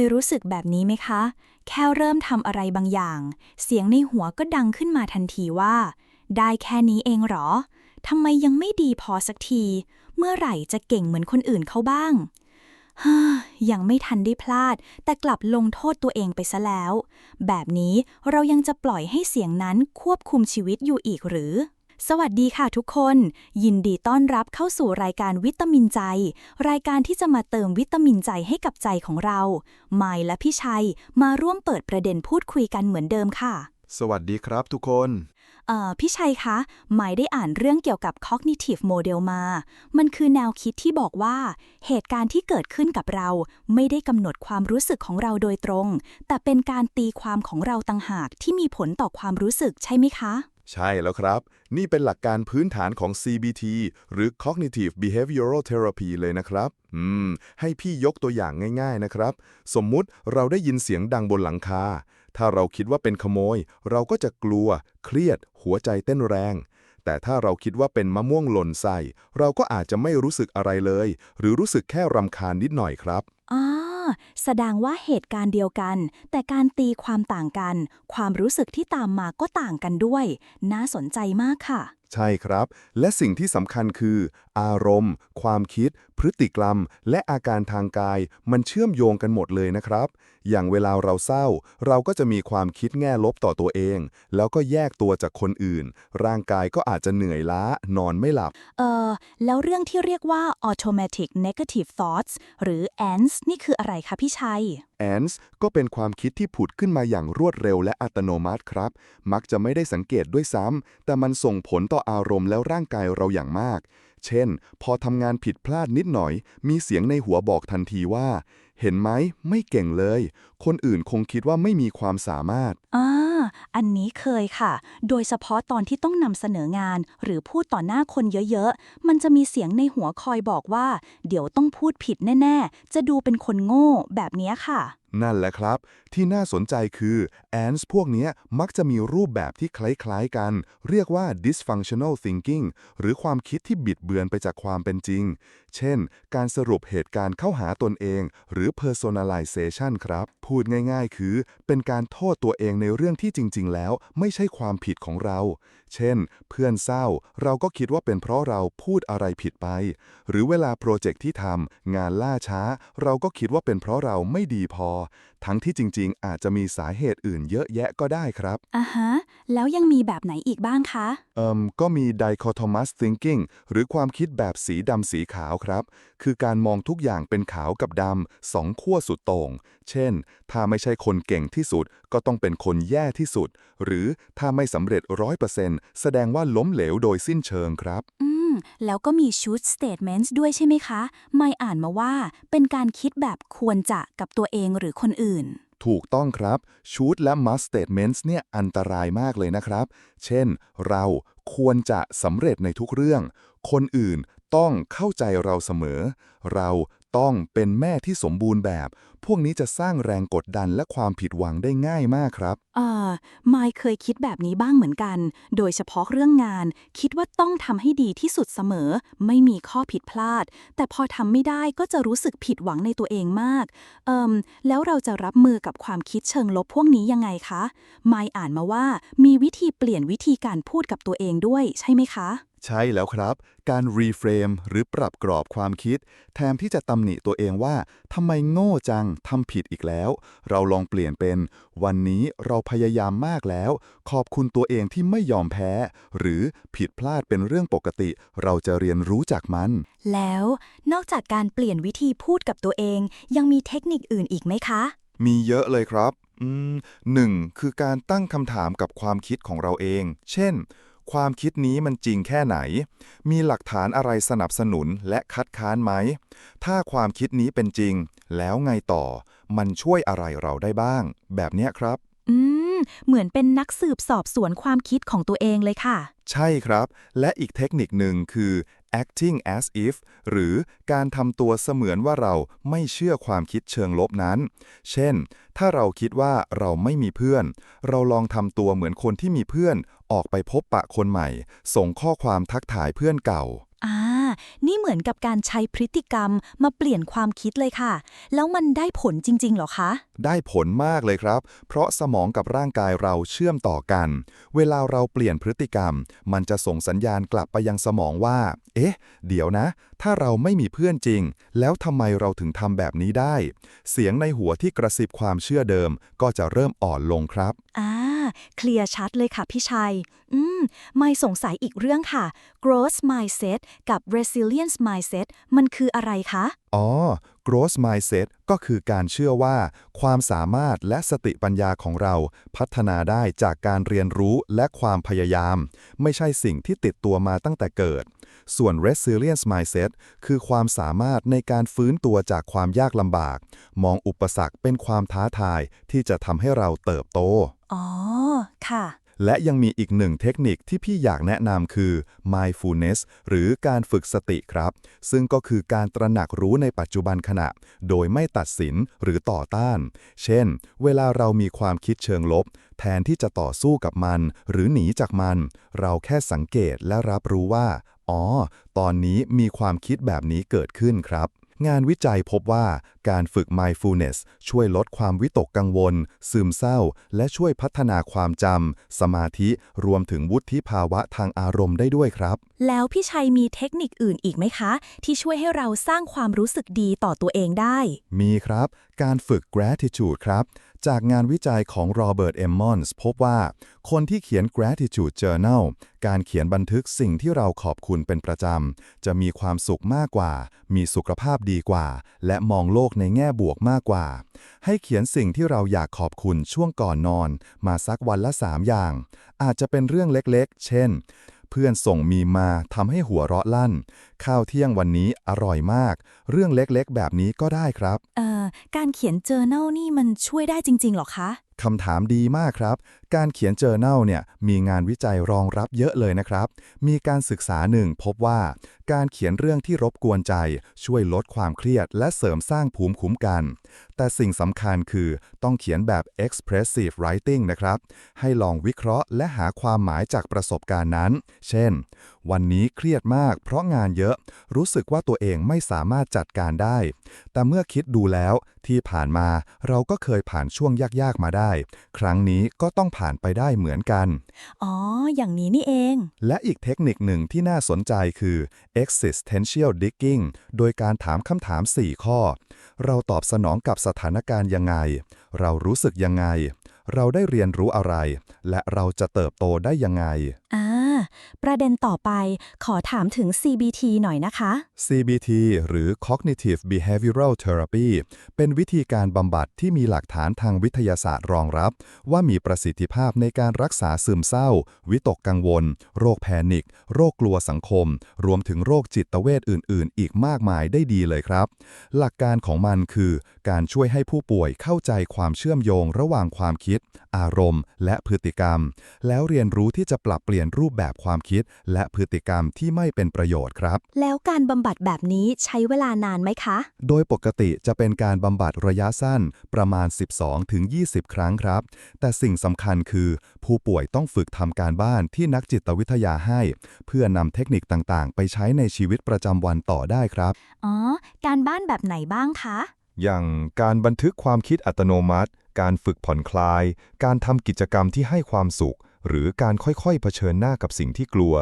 ยรู้สึกแบบนี้ไหมคะ แค่เริ่มทำอะไรบางอย่าง เสียงในหัวก็ดังขึ้นมาทันทีว่า ได้แค่นี้เองหรอทำไมยังไม่ดีพอสักที เมื่อไหร่จะเก่งเหมือนคนอื่นเขาบ้างฮ่ายังไม่ทันได้พลาด แต่กลับลงโทษตัวเองไปซะแล้ว แบบนี้เรายังจะปล่อยให้เสียงนั้นควบคุมชีวิตอยู่อีกหรือ สวัสดีค่ะทุกคน ยินดีต้อนรับเข้าสู่รายการวิตามินใจ รายการที่จะมาเติมวิตามินใจให้กับใจของเราไมล์และพี่ชัย มาร่วมเปิดประเด็นพูดคุยกันเหมือนเดิมค่ะ สวัสดีครับทุกคน เอ่อพี่ชัยคะหมายได้อ่านเรื่องเกี่ยวกับ cognitive model มา มันคือแนวคิดที่บอกว่า เหตุการณ์ที่เกิดขึ้นกับเรา ไม่ได้กำหนดความรู้สึกของเราโดยตรง แต่เป็นการตีความของเราต่างหากที่มีผลต่อความรู้สึกใช่ไหมคะ ใช่แล้วครับ นี่เป็นหลักการพื้นฐานของ CBT หรือ Cognitive Behavioral Therapy เลยนะครับ อืม ให้พี่ยกตัวอย่างง่ายๆนะครับ สมมุติเราได้ยินเสียงดังบนหลังคา ถ้าเราคิดว่าเป็นขโมย เราก็จะกลัว เครียด หัวใจเต้นแรง แต่ถ้าเราคิดว่าเป็นมะม่วงหล่นใส่ เราก็อาจจะไม่รู้สึกอะไรเลย หรือรู้สึกแค่รำคาญนิดหน่อยครับ อ่า แสดงว่าเหตุการณ์เดียวกัน แต่การตีความต่างกัน ความรู้สึกที่ตามมาก็ต่างกันด้วย น่าสนใจมากค่ะ ใช่ครับ และสิ่งที่สำคัญคือ อารมณ์ ความคิดพฤติกรรม และอาการทางกายมันเชื่อมโยงกันหมดเลยนะครับ อย่างเวลาเราเศร้า เราก็จะมีความคิดแง่ลบต่อตัวเอง แล้วก็แยกตัวจากคนอื่น ร่างกายก็อาจจะเหนื่อยล้านอนไม่หลับ เอ่อแล้วเรื่องที่เรียกว่า automatic negative thoughts หรือ ANS นี่คืออะไรคะพี่ชัย ANS ก็เป็นความคิดที่ผุดขึ้นมาอย่างรวดเร็วและอัตโนมัติครับ มักจะไม่ได้สังเกตด้วยซ้ำแต่มันส่งผลต่ออารมณ์แล้วร่างกายเราอย่างมาก เช่น พอทำงานผิดพลาดนิดหน่อย มีเสียงในหัวบอกทันทีว่า เห็นไหมไม่เก่งเลย คนอื่นคงคิดว่าไม่มีความสามารถ อ่า อันนี้เคยค่ะ โดยเฉพาะตอนที่ต้องนำเสนองาน หรือพูดต่อหน้าคนเยอะๆ มันจะมีเสียงในหัวคอยบอกว่า เดี๋ยวต้องพูดผิดแน่ๆ จะดูเป็นคนโง่แบบนี้ค่ะ นั่นแหละครับ ที่น่าสนใจคือแอนส์พวกนี้มักจะมีรูปแบบที่คล้ายๆกัน เรียกว่า dysfunctional thinking หรือความคิดที่บิดเบือนไปจากความเป็นจริง เช่น การสรุปเหตุการณ์เข้าหาตนเอง หรือ personalization ครับ พูดง่ายๆ คือ เป็นการโทษตัวเองในเรื่องที่จริง ๆ แล้ว ไม่ใช่ความผิดของเรา เช่น เพื่อนเศร้า เราก็คิดว่าเป็นเพราะเราพูดอะไรผิดไป หรือเวลาโปรเจกต์ที่ทำงานล่าช้า เราก็คิดว่าเป็นเพราะเราไม่ดีพอทั้งที่จริงๆ อาจจะมีสาเหตุอื่นเยอะแยะก็ได้ครับ อ่าฮะ แล้วยังมีแบบไหนอีกบ้างคะ เอ่มก็มี dichotomous thinking หรือความคิดแบบสีดำสีขาวครับ คือการมองทุกอย่างเป็นขาวกับดำสองขั้วสุดโต่ง เช่น ถ้าไม่ใช่คนเก่งที่สุด ก็ต้องเป็นคนแย่ที่สุด หรือถ้าไม่สำเร็จร้อยเปอร์เซ็นต์แสดงว่าล้มเหลวโดยสิ้นเชิงครับ อืม แล้วก็มี should statements ด้วยใช่ไหมคะ ไม่อ่านมาว่าเป็นการคิดแบบควรจะกับตัวเองหรือคนอื่น ถูกต้องครับชุดและ must statements เนี่ยอันตรายมากเลยนะครับ เช่น เราควรจะสำเร็จในทุกเรื่อง คนอื่นต้องเข้าใจเราเสมอ เรา ต้องเป็นแม่ที่สมบูรณ์แบบ พวกนี้จะสร้างแรงกดดันและความผิดหวังได้ง่ายมากครับ อ่อมายเคยคิดแบบนี้บ้างเหมือนกัน โดยเฉพาะเรื่องงาน คิดว่าต้องทำให้ดีที่สุดเสมอ ไม่มีข้อผิดพลาด แต่พอทำไม่ได้ก็จะรู้สึกผิดหวังในตัวเองมาก เอ่มแล้วเราจะรับมือกับความคิดเชิงลบพวกนี้ยังไงคะ มายอ่านมาว่ามีวิธีเปลี่ยนวิธีการพูดกับตัวเองด้วยใช่ไหมคะ ใช่แล้วครับ การ reframe หรือปรับกรอบความคิด แทนที่จะตำหนิตัวเองว่าทำไมโง่จังทำผิดอีกแล้ว เราลองเปลี่ยนเป็น วันนี้เราพยายามมากแล้ว ขอบคุณตัวเองที่ไม่ยอมแพ้ หรือผิดพลาดเป็นเรื่องปกติ เราจะเรียนรู้จากมัน แล้วนอกจากการเปลี่ยนวิธีพูดกับตัวเอง ยังมีเทคนิคอื่นอีกไหมคะ มีเยอะเลยครับอืมหนึ่งคือการตั้งคำถามกับความคิดของเราเอง เช่น ความคิดนี้มันจริงแค่ไหน มีหลักฐานอะไรสนับสนุนและคัดค้านไหม ถ้าความคิดนี้เป็นจริง แล้วไงต่อ มันช่วยอะไรเราได้บ้าง แบบเนี้ยครับ อืม เหมือนเป็นนักสืบสอบสวนความคิดของตัวเองเลยค่ะ ใช่ครับ และอีกเทคนิคหนึ่งคือ acting as if หรือการทำตัวเสมือนว่าเราไม่เชื่อความคิดเชิงลบนั้น เช่น ถ้าเราคิดว่าเราไม่มีเพื่อน เราลองทำตัวเหมือนคนที่มีเพื่อน ออกไปพบปะคนใหม่ ส่งข้อความทักทายเพื่อนเก่า อ่า นี่เหมือนกับการใช้พฤติกรรมมาเปลี่ยนความคิดเลยค่ะ แล้วมันได้ผลจริงๆเหรอคะ ได้ผลมากเลยครับ เพราะสมองกับร่างกายเราเชื่อมต่อกัน เวลาเราเปลี่ยนพฤติกรรม มันจะส่งสัญญาณกลับไปยังสมองว่า เอ๊ะ เดี๋ยวนะ ถ้าเราไม่มีเพื่อนจริง แล้วทำไมเราถึงทำแบบนี้ได้ เสียงในหัวที่กระซิบความเชื่อเดิม ก็จะเริ่มอ่อนลงครับ อ่า เคลียร์ชัดเลยค่ะพี่ชัย อืม ไม่สงสัยอีกเรื่องค่ะ growth mindset กับ resilience mindset มันคืออะไรคะ อ๋อ growth mindset ก็คือการเชื่อว่า ความสามารถและสติปัญญาของเราพัฒนาได้จากการเรียนรู้และความพยายาม ไม่ใช่สิ่งที่ติดตัวมาตั้งแต่เกิด ส่วน resilience mindset คือความสามารถในการฟื้นตัวจากความยากลำบาก มองอุปสรรคเป็นความท้าทายที่จะทำให้เราเติบโต อ๋อ ค่ะ และยังมีอีกหนึ่งเทคนิคที่พี่อยากแนะนำคือ mindfulness หรือการฝึกสติครับ ซึ่งก็คือการตระหนักรู้ในปัจจุบันขณะ โดยไม่ตัดสินหรือต่อต้าน เช่น เวลาเรามีความคิดเชิงลบ แทนที่จะต่อสู้กับมัน หรือหนีจากมัน เราแค่สังเกตและรับรู้ว่า อ๋อ ตอนนี้มีความคิดแบบนี้เกิดขึ้นครับ งานวิจัยพบว่าการฝึก mindfulness ช่วยลดความวิตกกังวล ซึมเศร้า และช่วยพัฒนาความจำ สมาธิ รวมถึงวุฒิภาวะทางอารมณ์ได้ด้วยครับ แล้วพี่ชัยมีเทคนิคอื่นอีกไหมคะ ที่ช่วยให้เราสร้างความรู้สึกดีต่อตัวเองได้ มีครับ การฝึก gratitude ครับ จากงานวิจัยของโรเบิร์ตเอมมอนส์พบว่า คนที่เขียน gratitude journal การเขียนบันทึกสิ่งที่เราขอบคุณเป็นประจำ จะมีความสุขมากกว่า มีสุขภาพดีกว่า และมองโลกในแง่บวกมากกว่า ให้เขียนสิ่งที่เราอยากขอบคุณช่วงก่อนนอน มาสักวันละ 3 อย่าง อาจจะเป็นเรื่องเล็กๆ เช่นเพื่อนส่งมีมาทำให้หัวเราะลั่น ข้าวเที่ยงวันนี้อร่อยมาก เรื่องเล็กๆ แบบนี้ก็ได้ครับเอ่อ การเขียน journal นี่มันช่วยได้จริง ๆ หรอคะ คำถามดีมากครับ การเขียนเจอ r n a l เนี่ยมีงานวิจัยรองรับเยอะเลยนะครับ มีการศึกษาหนึ่งพบว่า การเขียนเรื่องที่รบกวนใจ ช่วยลดความเครียดและเสริมสร้างภูมิคุ้มกันแต่สิ่งสำคัญคือต้องเขียนแบบ expressive writing นะครับ ให้ลองวิเคราะห์และหาความหมายจากประสบการณ์นั้น เช่น วันนี้เครียดมากเพราะงานเยอะ รู้สึกว่าตัวเองไม่สามารถจัดการได้ แต่เมื่อคิดดูแล้วที่ผ่านมาเราก็เคยผ่านช่วงยาก ๆ มาได้ ครั้งนี้ก็ต้องผ่านไปได้เหมือนกัน อ๋อ อย่างนี้นี่เอง และอีกเทคนิคหนึ่งที่น่าสนใจคือ existential digging โดยการถามคำถาม 4 ข้อ เราตอบสนองกับสถานการณ์ยังไง เรารู้สึกยังไง เราได้เรียนรู้อะไร และเราจะเติบโตได้ยังไง อ่า ประเด็นต่อไปขอถามถึง CBT หน่อยนะคะ CBT หรือ Cognitive Behavioral Therapy เป็นวิธีการบำบัดที่มีหลักฐานทางวิทยาศาสตร์รองรับ ว่ามีประสิทธิภาพในการรักษาซึมเศร้า วิตกกังวล โรคแพนิค โรคกลัวสังคม รวมถึงโรคจิตเวชอื่น ๆ อีกมากมายได้ดีเลยครับ หลักการของมันคือ การช่วยให้ผู้ป่วยเข้าใจความเชื่อมโยงระหว่างความคิด อารมณ์ และพฤติกรรม แล้วเรียนรู้ที่จะปรับเปลี่ยนรูปแบบความคิด และพฤติกรรมที่ไม่เป็นประโยชน์ครับ แล้วการบำบัดแบบนี้ใช้เวลานานไหมคะ โดยปกติจะเป็นการบำบัดระยะสั้นประมาณ 12-20 ครั้งครับ แต่สิ่งสำคัญคือ ผู้ป่วยต้องฝึกทำการบ้านที่นักจิตวิทยาให้ เพื่อนำเทคนิคต่างๆ ไปใช้ในชีวิตประจำวันต่อได้ครับ อ๋อ การบ้านแบบไหนบ้างคะ อย่างการบันทึกความคิดอัตโนมัติ การฝึกผ่อนคลาย การทำกิจกรรมที่ให้ความสุข หรือการค่อยๆเผชิญหน้ากับสิ่งที่กลัว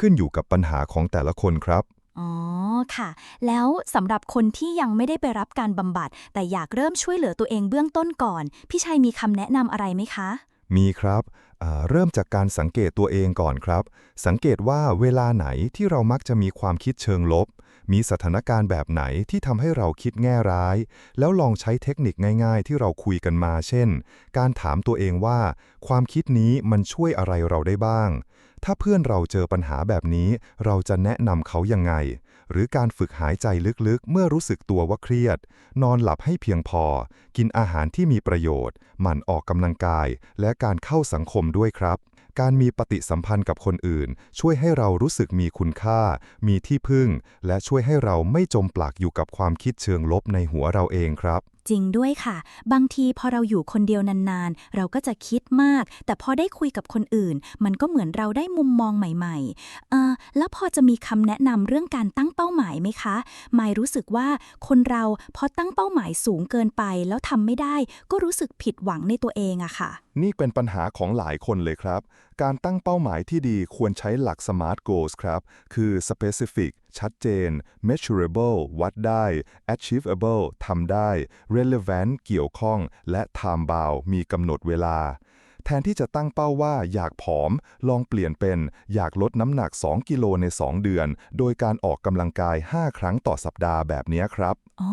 ขึ้นอยู่กับปัญหาของแต่ละคนครับ อ๋อค่ะ แล้วสำหรับคนที่ยังไม่ได้ไปรับการบำบัด แต่อยากเริ่มช่วยเหลือตัวเองเบื้องต้นก่อน พี่ชัยมีคำแนะนำอะไรไหมคะ มีครับอ่าเริ่มจากการสังเกตตัวเองก่อนครับ สังเกตว่าเวลาไหนที่เรามักจะมีความคิดเชิงลบ มีสถานการณ์แบบไหนที่ทำให้เราคิดแง่ร้าย แล้วลองใช้เทคนิคง่ายๆ ที่เราคุยกันมา เช่น การถามตัวเองว่า ความคิดนี้มันช่วยอะไรเราได้บ้าง ถ้าเพื่อนเราเจอปัญหาแบบนี้ เราจะแนะนำเขายังไง หรือการฝึกหายใจลึกๆ เมื่อรู้สึกตัวว่าเครียด นอนหลับให้เพียงพอ กินอาหารที่มีประโยชน์ หมั่นออกกำลังกาย และการเข้าสังคมด้วยครับ การมีปฏิสัมพันธ์กับคนอื่น ช่วยให้เรารู้สึกมีคุณค่า มีที่พึ่ง และช่วยให้เราไม่จมปลักอยู่กับความคิดเชิงลบในหัวเราเองครับ จริงด้วยค่ะ บางทีพอเราอยู่คนเดียวนานๆ เราก็จะคิดมาก แต่พอได้คุยกับคนอื่น มันก็เหมือนเราได้มุมมองใหม่ๆเออแล้วพอจะมีคำแนะนำเรื่องการตั้งเป้าหมายไหมคะไม่รู้สึกว่าคนเราพอตั้งเป้าหมายสูงเกินไป แล้วทำไม่ได้ ก็รู้สึกผิดหวังในตัวเองอะค่ะ นี่เป็นปัญหาของหลายคนเลยครับ การตั้งเป้าหมายที่ดีควรใช้หลัก SMART Goals ครับ คือ specific ชัดเจน measurable วัดได้ achievable ทำได้ relevant เกี่ยวข้อง และ time bound มีกำหนดเวลา แทนที่จะตั้งเป้าว่าอยากผอม ลองเปลี่ยนเป็น อยากลดน้ำหนัก 2 กิโลใน 2 เดือน โดยการออกกำลังกาย 5 ครั้งต่อสัปดาห์แบบนี้ครับ อ๋อ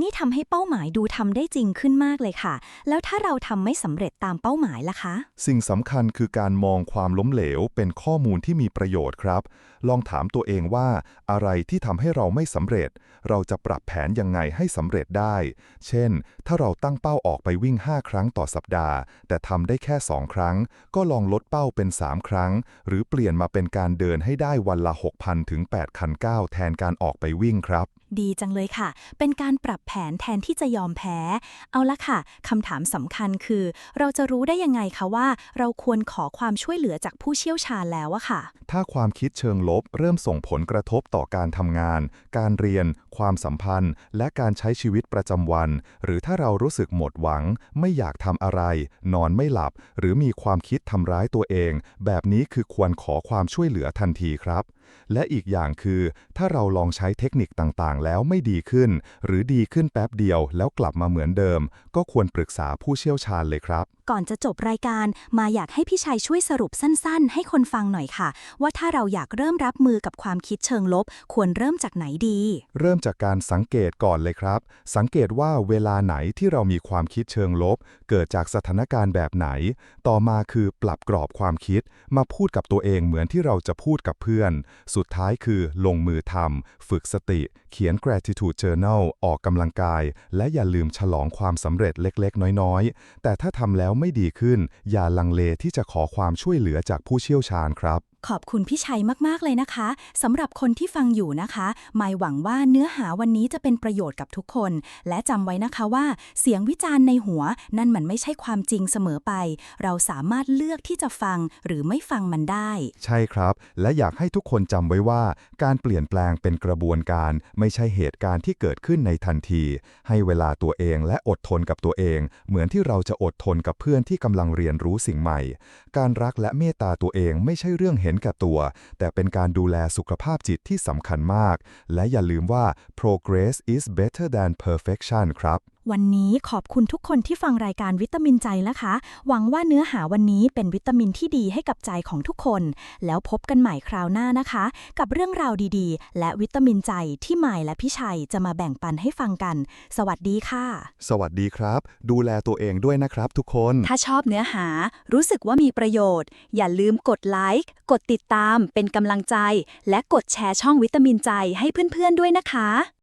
นี่ทำให้เป้าหมายดูทำได้จริงขึ้นมากเลยค่ะ แล้วถ้าเราทำไม่สำเร็จตามเป้าหมายล่ะคะ สิ่งสำคัญคือการมองความล้มเหลวเป็นข้อมูลที่มีประโยชน์ครับ ลองถามตัวเองว่า อะไรที่ทำให้เราไม่สำเร็จ เราจะปรับแผนยังไงให้สำเร็จได้ เช่น ถ้าเราตั้งเป้าออกไปวิ่ง 5 ครั้งต่อสัปดาห์ แต่ทำได้แค่ 2 ครั้ง ก็ลองลดเป้าเป็น 3 ครั้ง หรือเปลี่ยนมาเป็นการเดินให้ได้วันละ 6,000ถึง8,000ก้าวแทนการออกไปวิ่งครับ ดีจังเลยค่ะ เป็นการปรับแผนแทนที่จะยอมแพ้ เอาละค่ะคำถามสำคัญคือ เราจะรู้ได้ยังไงคะว่า เราควรขอความช่วยเหลือจากผู้เชี่ยวชาญแล้วอะค่ะ ถ้าความคิดเชิงลบเริ่มส่งผลกระทบต่อการทำงาน การเรียน ความสัมพันธ์ และการใช้ชีวิตประจำวัน หรือถ้าเรารู้สึกหมดหวัง ไม่อยากทำอะไร นอนไม่หลับ หรือมีความคิดทำร้ายตัวเอง แบบนี้คือควรขอความช่วยเหลือทันทีครับ และอีกอย่างคือ ถ้าเราลองใช้เทคนิคต่างๆ แล้วไม่ดีขึ้น หรือดีขึ้นแป๊บเดียวแล้วกลับมาเหมือนเดิม ก็ควรปรึกษาผู้เชี่ยวชาญเลยครับ ก่อนจะจบรายการ มาอยากให้พี่ชัยช่วยสรุปสั้น ๆ ให้คนฟังหน่อยค่ะ ว่าถ้าเราอยากเริ่มรับมือกับความคิดเชิงลบ ควรเริ่มจากไหนดี เริ่มจากการสังเกตก่อนเลยครับ สังเกตว่าเวลาไหนที่เรามีความคิดเชิงลบ เกิดจากสถานการณ์แบบไหน ต่อมาคือปรับกรอบความคิด มาพูดกับตัวเองเหมือนที่เราจะพูดกับเพื่อน สุดท้ายคือลงมือทำฝึกสติ เขียน gratitude journal ออกกำลังกาย และอย่าลืมฉลองความสำเร็จเล็กๆ น้อยๆ แต่ถ้าทำแล้วไม่ดีขึ้น อย่าลังเลที่จะขอความช่วยเหลือจากผู้เชี่ยวชาญครับ ขอบคุณพี่ชัยมาก ๆ เลยนะคะสำหรับคนที่ฟังอยู่นะคะหมายหวังว่าเนื้อหาวันนี้จะเป็นประโยชน์กับทุกคน และจำไว้นะคะว่า เสียงวิจารณ์ในหัว นั่นมันไม่ใช่ความจริงเสมอไป เราสามารถเลือกที่จะฟังหรือไม่ฟังมันได้ ใช่ครับ และอยากให้ทุกคนจำไว้ว่า การเปลี่ยนแปลงเป็นกระบวนการ ไม่ใช่เหตุการณ์ที่เกิดขึ้นในทันที ให้เวลาตัวเองและอดทนกับตัวเอง เหมือนที่เราจะอดทนกับเพื่อนที่กำลังเรียนรู้สิ่งใหม่ การรักและเมตตาตัวเองไม่ใช่เรื่องเหห็นแก่ตัว แต่เป็นการดูแลสุขภาพจิตที่สำคัญมาก และอย่าลืมว่า progress is better than perfection ครับวันนี้ขอบคุณทุกคนที่ฟังรายการวิตามินใจนะคะ หวังว่าเนื้อหาวันนี้เป็นวิตามินที่ดีให้กับใจของทุกคน แล้วพบกันใหม่คราวหน้านะคะ กับเรื่องราวดีๆ และวิตามินใจที่หมายและพี่ชัยจะมาแบ่งปันให้ฟังกัน สวัสดีค่ะ สวัสดีครับ ดูแลตัวเองด้วยนะครับทุกคน ถ้าชอบเนื้อหา รู้สึกว่ามีประโยชน์ อย่าลืมกดไลค์กดติดตามเป็นกำลังใจ และกดแชร์ช่องวิตามินใจให้เพื่อนๆด้วยนะคะ